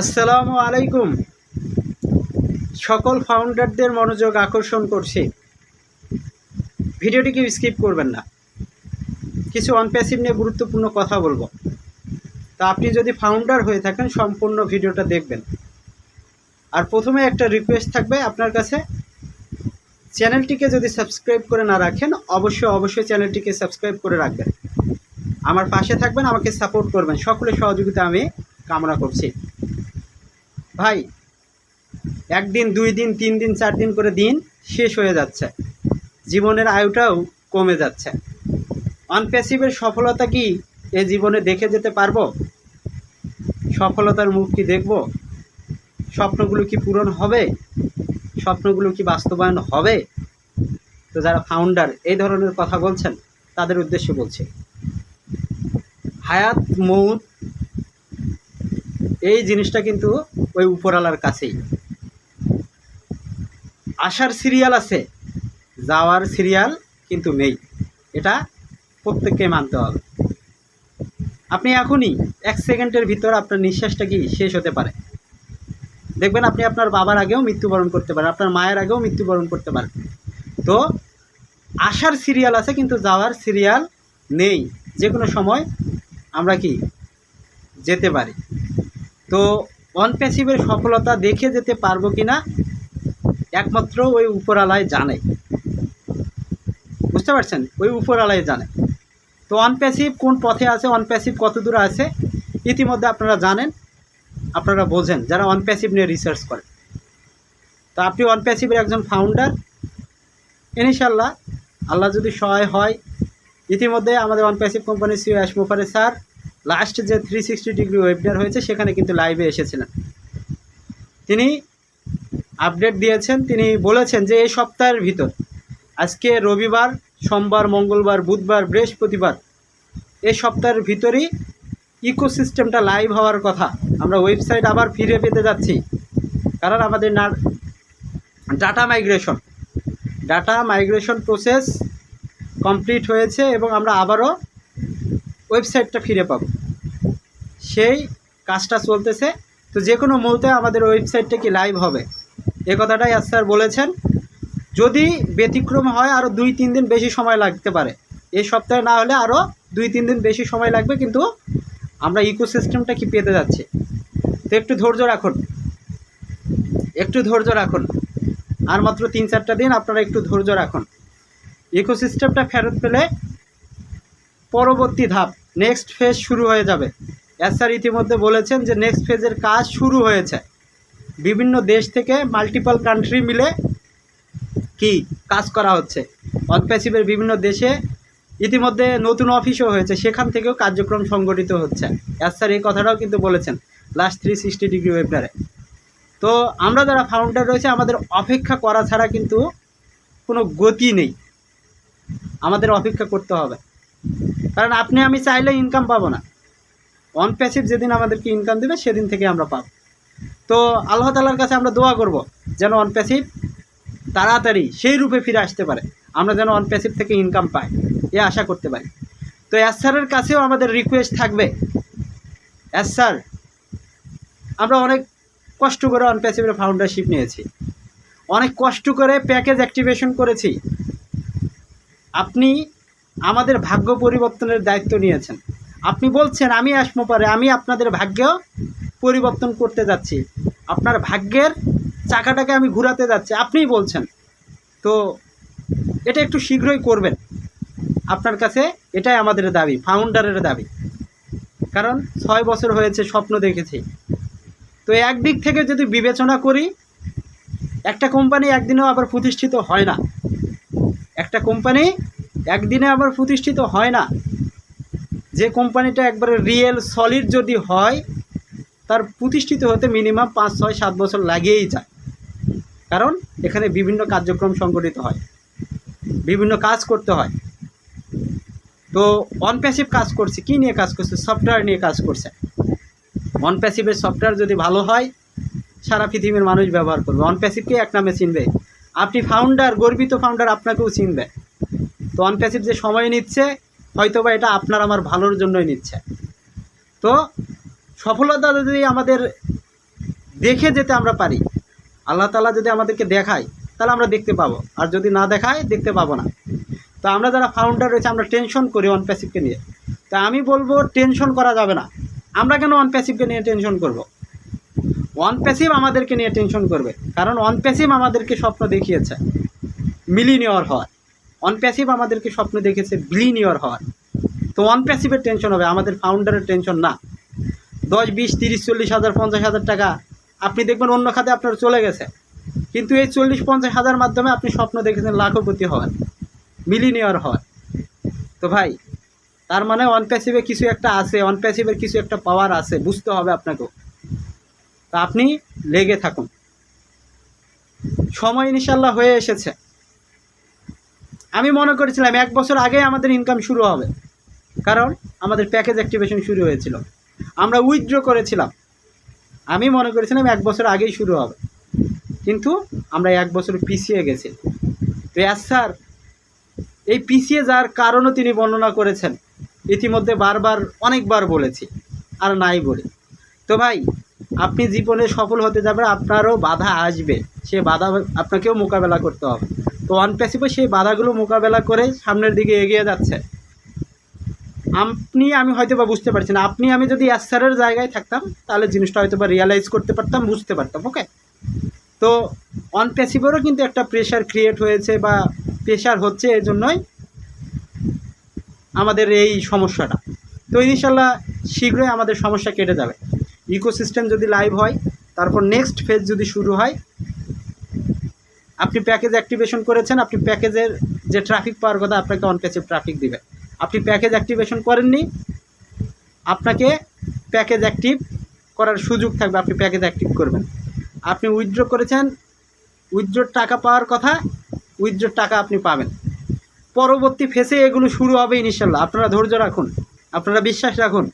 আসসালামু আলাইকুম। সকল ফাউন্ডারদের মনোযোগ আকর্ষণ করছি। ভিডিওটিকে স্কিপ করবেন না। কিছু অনপ্যাসিভ নিয়ে গুরুত্বপূর্ণ কথা বলব। তা আপনি যদি ফাউন্ডার হয়ে থাকেন, সম্পূর্ণ ভিডিওটা দেখবেন। আর প্রথমে একটা রিকোয়েস্ট থাকবে আপনার কাছে। চ্যানেলটিকে যদি সাবস্ক্রাইব করে না রাখেন, অবশ্যই অবশ্যই চ্যানেলটিকে সাবস্ক্রাইব করে রাখবেন। আমার পাশে থাকবেন, আমাকে সাপোর্ট করবেন। সকলের সহযোগিতা আমি কামনা করছি। ভাই, একদিন দুই দিন তিন দিন চার দিন করে দিন শেষ হয়ে যাচ্ছে। জীবনের আয়ুটাও কমে যাচ্ছে। অনপ্যাসিভের সফলতা কি এ জীবনে দেখে যেতে পারব? সফলতার মুখ কি দেখব? স্বপ্নগুলো কি পূরণ হবে? স্বপ্নগুলো কি বাস্তবায়ন হবে? তো যারা ফাউন্ডার এই ধরনের কথা বলছেন, তাদের উদ্দেশ্যে বলছি। হায়াত, মৌত, এই জিনিসটা কিন্তু ওই উপরালার কাছেই। আসার সিরিয়াল আছে, যাওয়ার সিরিয়াল কিন্তু নেই। এটা প্রত্যেককে মানতে হবে। আপনি এখনই এক সেকেন্ডের ভিতর আপনার নিঃশ্বাসটা কি শেষ হতে পারে। দেখবেন আপনি আপনার বাবার আগেও মৃত্যুবরণ করতে পারেন, আপনার মায়ের আগেও মৃত্যুবরণ করতে পারেন। তো আসার সিরিয়াল আছে কিন্তু যাওয়ার সিরিয়াল নেই। যে কোনো সময় আমরা কি যেতে পারি। তো অনপ্যাসিভের সফলতা দেখে যেতে পারব কি না একমাত্র ওই উপরালায় জানে। বুঝতে পারছেন? ওই উপরালায় জানে। তো অনপ্যাসিভ কোন পথে আছে অনপ্যাসিভ কত দূরে আছে, ইতিমধ্যে আপনারা জানেন, আপনারা বোঝেন, যারা অনপ্যাসিভ নিয়ে রিসার্চ করেন তো আপনি অনপ্যাসিভের একজন ফাউন্ডার ইনশাল্লাহ আল্লাহ যদি সহায় হয়, ইতিমধ্যে আমাদের অনপ্যাসিভ কোম্পানির সিও অ্যাশমোফারে স্যার লাস্ট যে থ্রি সিক্সটি ডিগ্রি ওয়েবিনার হয়েছে, সেখানে কিন্তু লাইভে এসেছিলেন। তিনি আপডেট দিয়েছেন, তিনি বলেছেন যে এই সপ্তাহের ভিতর, আজকে রবিবার, সোমবার, মঙ্গলবার, বুধবার, বৃহস্পতিবার, এই সপ্তাহের ভিতরেই ইকোসিস্টেমটা লাইভ হওয়ার কথা। আমরা ওয়েবসাইট আবার ফিরে পেতে যাচ্ছি। কারণ আমাদের না data migration data migration process complete হয়েছে এবং আমরা আবারও ওয়েবসাইটটা ফিরে পাবো। সেই কাজটা চলতেছে। তো যে কোনো মুহূর্তে আমাদের ওয়েবসাইটটা কি লাইভ হবে? এ কথাটাই আজ স্যার বলেছেন। যদি ব্যতিক্রম হয় আরও দুই, তিন দিন বেশি সময় লাগতে পারে। এই সপ্তাহে না হলে আরও দুই, তিন দিন বেশি সময় লাগবে, কিন্তু আমরা ইকোসিস্টেমটা কি পেতে যাচ্ছি? তো একটু ধৈর্য রাখুন। একটু ধৈর্য রাখুন। আর মাত্র তিন, চারটা দিন আপনারা একটু ধৈর্য রাখুন। ইকোসিস্টেমটা ফেরত পেলে পরবর্তী ধাপ নেক্সট ফেজ শুরু হয়ে যাবে। এস স্যার ইতিমধ্যে বলেছেন যে নেক্সট ফেজের কাজ শুরু হয়েছে। বিভিন্ন দেশ থেকে মাল্টিপল কান্ট্রি মিলে কি কাজ করা হচ্ছে। অনপ্যাসিভের বিভিন্ন দেশে ইতিমধ্যে নতুন অফিসও হয়েছে, সেখান থেকেও কার্যক্রম সংগঠিত হচ্ছে। এস স্যার এই কথাটাও কিন্তু বলেছেন লাস্ট থ্রি সিক্সটি ডিগ্রি ওয়েবনারে তো আমরা যারা ফাউন্ডার রয়েছে, আমাদের অপেক্ষা করা ছাড়া কিন্তু কোনো গতি নেই। আমাদের অপেক্ষা করতে হবে। কারণ আপনি আমি চাইলে ইনকাম পাবো না। অন প্যাসিভ যেদিন আমাদেরকে ইনকাম দেবে, সেদিন থেকে আমরা পাবো। তো আল্লাহ তালার কাছে আমরা দোয়া করব, যেন অন প্যাসিভ তাড়াতাড়ি সেই রূপে ফিরে আসতে পারে। আমরা যেন অন প্যাসিভ থেকে ইনকাম পাই, এ আশা করতে পারি। তো এস স্যারের কাছেও আমাদের রিকোয়েস্ট থাকবে। এস স্যার, আমরা অনেক কষ্ট করে অন প্যাসিভের ফাউন্ডারশিপ নিয়েছি। অনেক কষ্ট করে প্যাকেজ অ্যাক্টিভেশন করেছি। আপনি আমাদের ভাগ্য পরিবর্তনের দায়িত্ব নিয়েছেন। আপনি বলছেন, আমি আসমো পারে, আমি আপনাদের ভাগ্য পরিবর্তন করতে যাচ্ছি। আপনার ভাগ্যের চাকাটাকে আমি ঘুরাতে যাচ্ছি। আপনিই বলছেন। তো এটা একটু শীঘ্রই করবেন। আপনার কাছে এটাই আমাদের দাবি ফাউন্ডারের দাবি। কারণ ছয় বছর হয়েছে, স্বপ্ন দেখেছি। তো একদিক থেকে যদি বিবেচনা করি, একটা কোম্পানি একদিনেও আবার প্রতিষ্ঠিত হয় না। একটা কোম্পানি একদিনে আবার প্রতিষ্ঠিত হয় না। যে কোম্পানিটা একবারে রিয়েল সলিড যদি হয়, তার প্রতিষ্ঠিত হতে মিনিমাম পাঁচ, ছয়, সাত বছর লাগেই যায়। কারণ এখানে বিভিন্ন কার্যক্রম সংগঠিত হয়, বিভিন্ন কাজ করতে হয়। তো অনপ্যাসিভ কাজ করছে, কী নিয়ে কাজ করছে? সফটওয়্যার নিয়ে কাজ করছে। অনপ্যাসিভের সফটওয়্যার যদি ভালো হয়, সারা পৃথিবীর মানুষ ব্যবহার করবে। অনপ্যাসিভকে এক নামে চিনবে। আপনি ফাউন্ডার গর্বিত ফাউন্ডার আপনাকেও চিনবে। তো অনপ্যাসিভ যে সময় নিচ্ছে হয়তো বা এটা আপনার আমার ভালোর জন্যই নিচ্ছে। তো সফলতা যদি আমাদের দেখে যেতে আমরা পারি, আল্লাহ তালা যদি আমাদেরকে দেখায়, তাহলে আমরা দেখতে পাবো। আর যদি না দেখায়, দেখতে পাবো না। তো আমরা যারা ফাউন্ডার রয়েছে, আমরা টেনশন করি ওয়ান প্যাসিভকে নিয়ে। তা আমি বলব টেনশন করা যাবে না। আমরা কেন ওয়ান প্যাসিভকে নিয়ে টেনশন করব? ওয়ান প্যাসিভ আমাদেরকে নিয়ে টেনশন করবে। কারণ ওয়ান প্যাসিভ আমাদেরকে স্বপ্ন দেখিয়েছে। মিলিনিয়র হওয়ার। ওয়ান প্যাসিভ আমাদেরকে স্বপ্ন দেখেছে বিলিনিয়র হওয়ার। তো ওয়ান প্যাসিভের টেনশন হবে, আমাদের ফাউন্ডারের টেনশন না। দশ, বিশ, তিরিশ, চল্লিশ হাজার, পঞ্চাশ হাজার টাকা, আপনি দেখবেন অন্য খাতে আপনার চলে গেছে। কিন্তু এই চল্লিশ, পঞ্চাশ হাজার মাধ্যমে আপনি স্বপ্ন দেখেছেন লাখপতি হওয়ার মিলিনিয়র হওয়ার। তো ভাই, তার মানে অন প্যাসিভে কিছু একটা আছে অন প্যাসিভের কিছু একটা পাওয়ার আছে, বুঝতে হবে আপনাকেও। তা আপনি লেগে থাকুন। সময় ইনশাল্লাহ হয়ে এসেছে। আমি মনে করেছিলাম এক বছর আগে আমাদের ইনকাম শুরু হবে। কারণ আমাদের প্যাকেজ অ্যাক্টিভেশন শুরু হয়েছিল। আমরা উইথড্র করেছিলাম। আমি মনে করেছিলাম এক বছর আগেই শুরু হবে। কিন্তু আমরা এক বছর পিছিয়ে গেছি। তো স্যার এই পিছিয়ে যাওয়ার কারণও তিনি বর্ণনা করেছেন। ইতিমধ্যে বারবার, অনেকবার বলেছি, আর নাই বলি। তো ভাই, আপনি জীবনে সফল হতে যাবে, আপনারও বাধা আসবে। সে বাধা আপনাকেও মোকাবেলা করতে হবে। ওয়ান প্যাসিভে সেই বাধাগুলো মোকাবেলা করে সামনের দিকে এগিয়ে যাচ্ছে। আপনি, আমি হয়তো বা বুঝতে পারছি না। আপনি, আমি যদি অ্যাসারের জায়গায় থাকতাম, তাহলে জিনিসটা হয়তো বা রিয়ালাইজ করতে পারতাম, বুঝতে পারতাম ওকে তো অন প্যাসিভেরও কিন্তু একটা প্রেশার ক্রিয়েট হয়েছে বা প্রেশার হচ্ছে এই জন্যই আমাদের এই সমস্যাটা। তো ইনশাল্লাহ শীঘ্রই আমাদের সমস্যা কেটে যাবে। ইকোসিস্টেম যদি লাইভ হয়, তারপর নেক্সট ফেজ যদি শুরু হয় আপনি প্যাকেজ অ্যাক্টিভেশন করেছেন, আপনি প্যাকেজের যে ট্রাফিক পাওয়ার কথা, আপনাকে অন প্যাসিভ ট্রাফিক দিবে। আপনি প্যাকেজ অ্যাক্টিভেশন করেননি, আপনাকে প্যাকেজ অ্যাক্টিভ করার সুযোগ থাকবে, আপনি প্যাকেজ অ্যাক্টিভ করবেন। আপনি উইথড্র করেছেন উইথড্রোর টাকা পাওয়ার কথা উইথড্রোর টাকা আপনি পাবেন। পরবর্তী ফেসে এগুলো শুরু হবে ইনশাল্লাহ আপনারা ধৈর্য রাখুন, আপনারা বিশ্বাস রাখুন।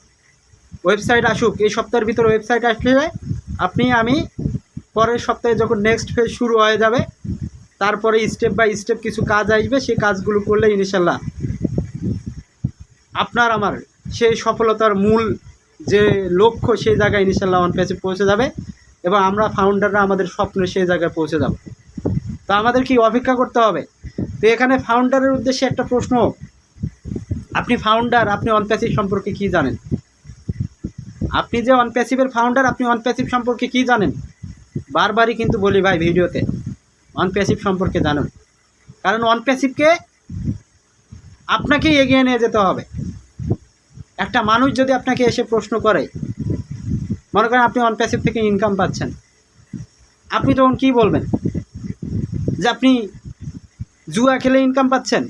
ওয়েবসাইট আসুক, এই সপ্তাহের ভিতরে ওয়েবসাইট আসলে আপনি, আমি পরের সপ্তাহে যখন নেক্সট ফেজ শুরু হয়ে যাবে, তারপরে স্টেপ বাই স্টেপ কিছু কাজ আসবে সেই কাজগুলো করলে ইনশাল্লাহ আপনার আমার সেই সফলতার মূল যে লক্ষ্য সেই জায়গায় ইনশাল্লাহ অন পেজে পৌঁছে যাবে এবং আমরা ফাউন্ডাররা আমাদের স্বপ্নে সেই জায়গায় পৌঁছে যাব। তো আমাদের কি অপেক্ষা করতে হবে? তো এখানে ফাউন্ডারের উদ্দেশ্যে একটা প্রশ্ন। আপনি ফাউন্ডার আপনি অনপ্যাসিভ সম্পর্কে কি জানেন? আপনি যে ওয়ান অনপ্যাসিভের ফাউন্ডার আপনি অনপ্যাসিভ সম্পর্কে কি জানেন? বারবারই কিন্তু বলি ভাই ভিডিওতে অনপ্যাসিভ সম্পর্কে জানুন। কারণ অনপ্যাসিভকে আপনাকেই এগিয়ে নিয়ে যেতে হবে। একটা মানুষ যদি আপনাকে এসে প্রশ্ন করে, মনে করেন আপনি অনপ্যাসিভ থেকে ইনকাম পাচ্ছেন, আপনি তখন কি বলবেন? যে আপনি জুয়া খেলে ইনকাম পাচ্ছেন?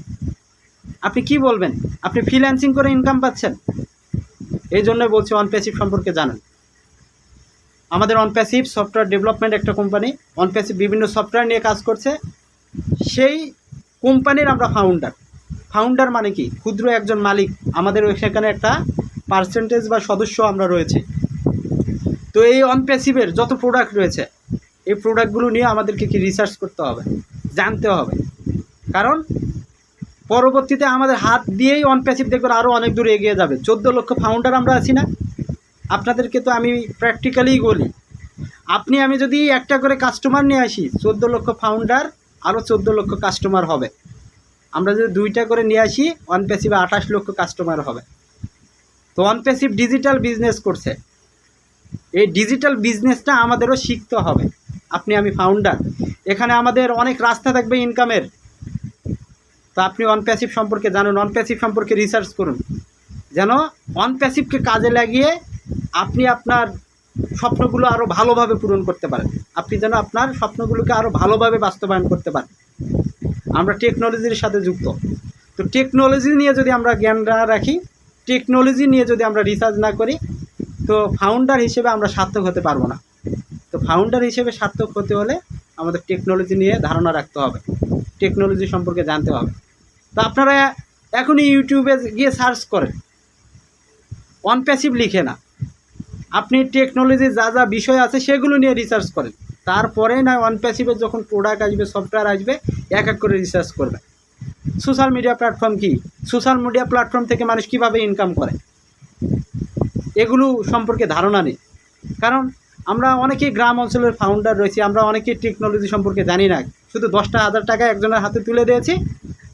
আপনি কি বলবেন? আপনি ফ্রিল্যান্সিং করে ইনকাম পাচ্ছেন? এই জন্য বলছি অনপ্যাসিভ সম্পর্কে জানেন। আমাদের অনপ্যাসিভ সফটওয়্যার ডেভেলপমেন্ট একটা কোম্পানি অনপ্যাসিভ বিভিন্ন সফটওয়্যার নিয়ে কাজ করছে। সেই কোম্পানির আমরা ফাউন্ডার ফাউন্ডার মানে কি? ক্ষুদ্র একজন মালিক। আমাদের সেখানে একটা পার্সেন্টেজ বা সদস্য আমরা রয়েছে। তো এই অনপ্যাসিভের যত প্রোডাক্ট রয়েছে, এই প্রোডাক্টগুলো নিয়ে আমাদেরকে কি রিসার্চ করতে হবে, জানতে হবে। কারণ পরবর্তীতে আমাদের হাত দিয়েই অনপ্যাসিভ দেখবেন আরও অনেক দূরে এগিয়ে যাবে। চোদ্দ লক্ষ ফাউন্ডার আমরা আছি না। আপনাদেরকে তো আমি প্র্যাকটিক্যালি বলি। আপনি, আমি যদি একটা করে কাস্টমার নিয়ে আসি, চোদ্দ লক্ষ ফাউন্ডার আরও চোদ্দ লক্ষ কাস্টমার হবে। আমরা যদি দুইটা করে নিয়ে আসি অনপ্যাসিভে আঠাশ লক্ষ কাস্টমার হবে। তো অনপ্যাসিভ ডিজিটাল বিজনেস করছে। এই ডিজিটাল বিজনেসটা আমাদেরও শিখতে হবে। আপনি, আমি ফাউন্ডার এখানে আমাদের অনেক রাস্তা থাকবে ইনকামের তো আপনি অনপ্যাসিভ সম্পর্কে জানুন। অনপ্যাসিভ সম্পর্কে রিসার্চ করুন। যেন অনপ্যাসিভকে কাজে লাগিয়ে আপনি আপনার স্বপ্নগুলো আরও ভালোভাবে পূরণ করতে পারেন। আপনি যেন আপনার স্বপ্নগুলোকে আরও ভালোভাবে বাস্তবায়ন করতে পারেন। আমরা টেকনোলজির সাথে যুক্ত। তো টেকনোলজি নিয়ে যদি আমরা জ্ঞান রাখি টেকনোলজি নিয়ে যদি আমরা রিসার্চ না করি, তো ফাউন্ডার হিসেবে আমরা সার্থক হতে পারব না। তো ফাউন্ডার হিসেবে সার্থক হতে হলে আমাদের টেকনোলজি নিয়ে ধারণা রাখতে হবে। টেকনোলজি সম্পর্কে জানতে হবে। তো আপনারা এখনই ইউটিউবে গিয়ে সার্চ করেন। অন প্যাসিভ লিখে না। আপনি টেকনোলজির যা যা বিষয় আছে সেগুলো নিয়ে রিসার্চ করেন। তারপরে না অন প্যাসিভের যখন প্রোডাক্ট আসবে সফটওয়্যার আসবে, এক এক করে রিসার্চ করবেন। সোশ্যাল মিডিয়া প্ল্যাটফর্ম কি? সোশ্যাল মিডিয়া প্ল্যাটফর্ম থেকে মানুষ কীভাবে ইনকাম করে? এগুলো সম্পর্কে ধারণা নেই। কারণ আমরা অনেকেই গ্রাম অঞ্চলের ফাউন্ডার রয়েছি, আমরা অনেকেই টেকনোলজি সম্পর্কে জানি না। শুধু দশটা হাজার টাকা একজনের হাতে তুলে দিয়েছি,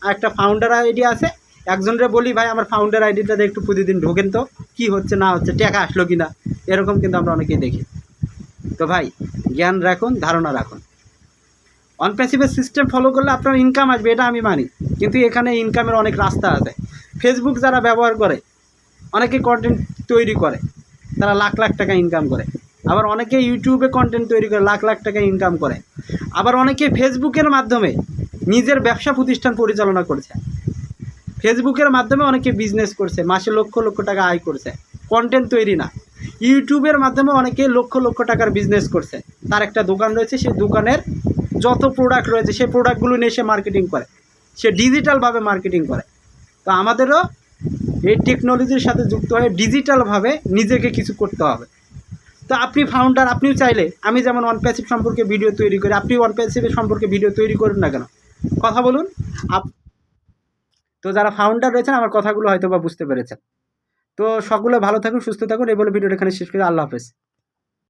আর একটা ফাউন্ডার আইডি আছে। একজনের বলি, ভাই, আমার ফাউন্ডার আইডিটাতে একটু প্রতিদিন ঢোকেন তো, কী হচ্ছে, না হচ্ছে, টাকা আসলো কি না এরকম কিন্তু আমরা অনেকেই দেখি। তো ভাই, জ্ঞান রাখুন, ধারণা রাখুন। অন প্যাসিভের সিস্টেম ফলো করলে আপনার ইনকাম আসবে, এটা আমি মানি। কিন্তু এখানে ইনকামের অনেক রাস্তা আছে। ফেসবুক যারা ব্যবহার করে, অনেকে কন্টেন্ট তৈরি করে, তারা লাখ লাখ টাকা ইনকাম করে। আবার অনেকে ইউটিউবে কন্টেন্ট তৈরি করে, লাখ লাখ টাকা ইনকাম করে। আবার অনেকে ফেসবুকের মাধ্যমে নিজের ব্যবসা প্রতিষ্ঠান পরিচালনা করছে। ফেসবুকের মাধ্যমে অনেকে বিজনেস করছে, মাসে লক্ষ লক্ষ টাকা আয় করছে। কন্টেন্ট তৈরি না। ইউটিউবের মাধ্যমে অনেকে লক্ষ লক্ষ টাকার বিজনেস করছে। তার একটা দোকান রয়েছে, সেই দোকানের যত প্রোডাক্ট রয়েছে, সেই প্রোডাক্টগুলো নিয়ে সে মার্কেটিং করে। সে ডিজিটালভাবে মার্কেটিং করে। তো আমাদেরও এই টেকনোলজির সাথে যুক্ত হয়ে ডিজিটালভাবে নিজেকে কিছু করতে হবে। তো আপনি ফাউন্ডার আপনিও চাইলে, আমি যেমন ওয়ান প্যাসিভ সম্পর্কে ভিডিও তৈরি করি, আপনি ওয়ান প্যাসিভের সম্পর্কে ভিডিও তৈরি করুন না কেন? কথা বলুন। আপ তো যারা ফাউন্ডার রয়েছেন, আমার কথাগুলো হয়তো বা বুঝতে পেরেছেন। তো সকলে ভালো থাকুন সুস্থ থাকুন। এই বলে ভিডিওটা এখানে শেষ করি। আল্লাহ হাফেজ।